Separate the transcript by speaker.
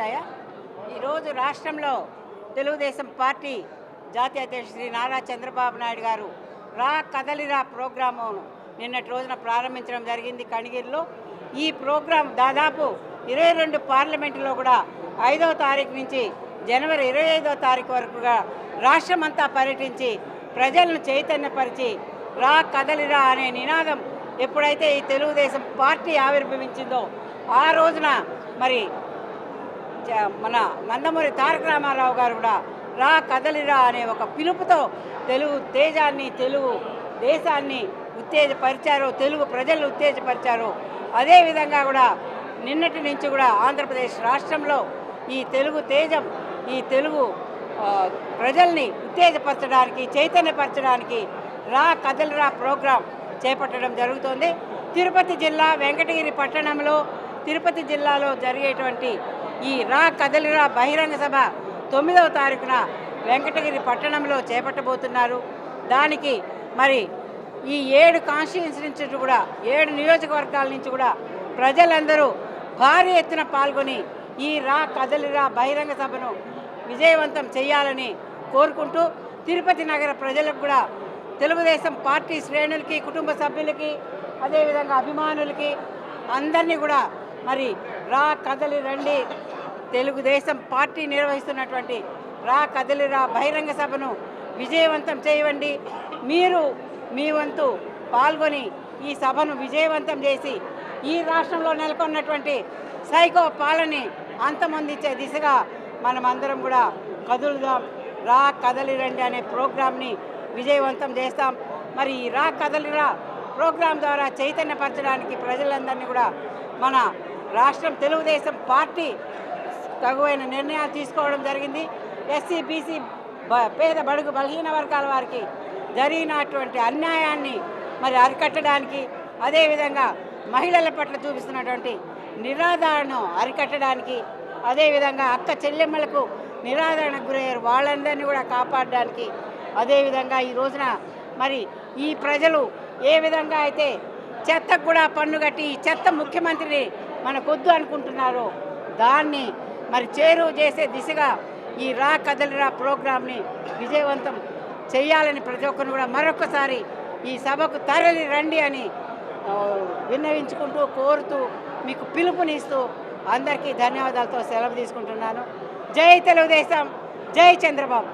Speaker 1: వచ్చాయా? ఈరోజు రాష్ట్రంలో తెలుగుదేశం పార్టీ జాతీయ అధ్యక్షుడు శ్రీ నారా చంద్రబాబు నాయుడు గారు రా కదలిరా ప్రోగ్రామును నిన్నటి రోజున ప్రారంభించడం జరిగింది కణిగిరిలో ఈ ప్రోగ్రాం దాదాపు ఇరవై రెండు పార్లమెంటులో కూడా ఐదవ తారీఖు నుంచి జనవరి ఇరవై ఐదవ తారీఖు వరకుగా రాష్ట్రమంతా పర్యటించి ప్రజలను చైతన్యపరిచి రా కదలిరా అనే నినాదం ఎప్పుడైతే ఈ తెలుగుదేశం పార్టీ ఆవిర్భవించిందో ఆ రోజున మరి మన నందమూరి తారక రామారావు గారు కూడా రా కదలిరా అనే ఒక పిలుపుతో తెలుగు తేజాన్ని తెలుగు దేశాన్ని ఉత్తేజపరిచారు తెలుగు ప్రజలు ఉత్తేజపరిచారు. అదేవిధంగా కూడా నిన్నటి నుంచి కూడా ఆంధ్రప్రదేశ్ రాష్ట్రంలో ఈ తెలుగు తేజం ఈ తెలుగు ప్రజల్ని ఉత్తేజపరచడానికి చైతన్యపరచడానికి రా కదలిరా ప్రోగ్రాం చేపట్టడం జరుగుతోంది. తిరుపతి జిల్లా వెంకటగిరి పట్టణంలో తిరుపతి జిల్లాలో జరిగేటువంటి ఈ రా కదలిరా బహిరంగ సభ తొమ్మిదవ తారీఖున వెంకటగిరి పట్టణంలో చేపట్టబోతున్నారు. దానికి మరి ఈ ఏడు కాన్స్టిట్యూన్స్ నుంచి కూడా ఏడు నియోజకవర్గాల నుంచి కూడా ప్రజలందరూ భారీ ఎత్తున పాల్గొని ఈ రా కదలిరా బహిరంగ సభను విజయవంతం చేయాలని కోరుకుంటూ తిరుపతి నగర ప్రజలకు కూడా తెలుగుదేశం పార్టీ శ్రేణులకి కుటుంబ సభ్యులకి అదేవిధంగా అభిమానులకి అందరినీ కూడా మరి రా కదలి రండి. తెలుగుదేశం పార్టీ నిర్వహిస్తున్నటువంటి రా కదలి రా బహిరంగ సభను విజయవంతం చేయవండి. మీరు మీ వంతు పాల్గొని ఈ సభను విజయవంతం చేసి ఈ రాష్ట్రంలో నెలకొన్నటువంటి సైకో పాలని అంతమొందించే దిశగా మనమందరం కూడా కదులుదాం. రా కదలి రండి అనే ప్రోగ్రామ్ని విజయవంతం చేస్తాం. మరి ఈ రా కదలిరా ప్రోగ్రాం ద్వారా చైతన్యపరచడానికి ప్రజలందరినీ కూడా మన రాష్ట్రం తెలుగుదేశం పార్టీ తగువైన నిర్ణయాలు తీసుకోవడం జరిగింది. ఎస్సీ బీసీ బ- పేద బడుగు బలహీన వర్గాల వారికి జరిగినటువంటి అన్యాయాన్ని మరి అరికట్టడానికి అదేవిధంగా మహిళల పట్ల చూపిస్తున్నటువంటి నిరాదరణను అరికట్టడానికి అదేవిధంగా అక్క చెల్లెమ్మలకు నిరాదరణకు గురయ్యారు. వాళ్ళందరినీ కూడా కాపాడడానికి అదేవిధంగా ఈ రోజున మరి ఈ ప్రజలు ఏ విధంగా అయితే చెత్తకు కూడా పన్ను కట్టి ఈ చెత్త ముఖ్యమంత్రిని మనకొద్దు అనుకుంటున్నారో దాన్ని మరి చేరువ చేసే దిశగా ఈ రా కదలిరా ప్రోగ్రామ్ని విజయవంతం చేయాలని ప్రతి ఒక్కరిని కూడా మరొకసారి ఈ సభకు తరలి రండి అని విన్నవించుకుంటూ కోరుతూ మీకు పిలుపునిస్తూ అందరికీ ధన్యవాదాలతో సెలవు తీసుకుంటున్నాను. జై తెలుగుదేశం జై చంద్రబాబు.